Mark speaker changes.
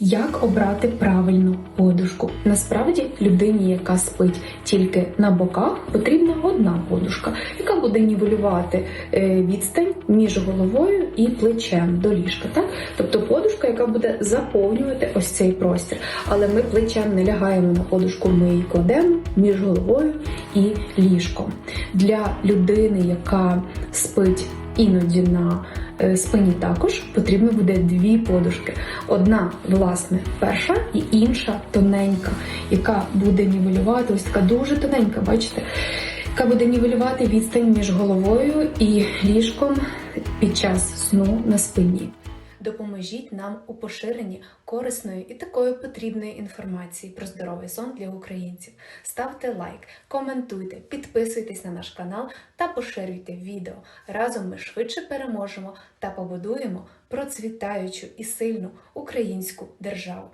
Speaker 1: Як обрати правильну подушку? Насправді людині, яка спить тільки на боках, потрібна одна подушка, яка буде нівелювати е, відстань між головою і плечем до ліжка. Так? Тобто подушка, яка буде заповнювати ось цей простір. Але ми плечем не лягаємо на подушку, ми її кладемо між головою і ліжком. Для людини, яка спить іноді на спині також потрібно буде дві подушки. Одна, власне, перша і інша тоненька, яка буде нівелювати, ось така дуже тоненька, бачите? Яка буде нівелювати відстань між головою і ліжком під час сну на спині. Допоможіть нам у поширенні корисної і такої потрібної інформації про здоровий сон для українців. Ставте лайк, коментуйте, підписуйтесь на наш канал та поширюйте відео. Разом ми швидше переможемо та побудуємо процвітаючу і сильну українську державу.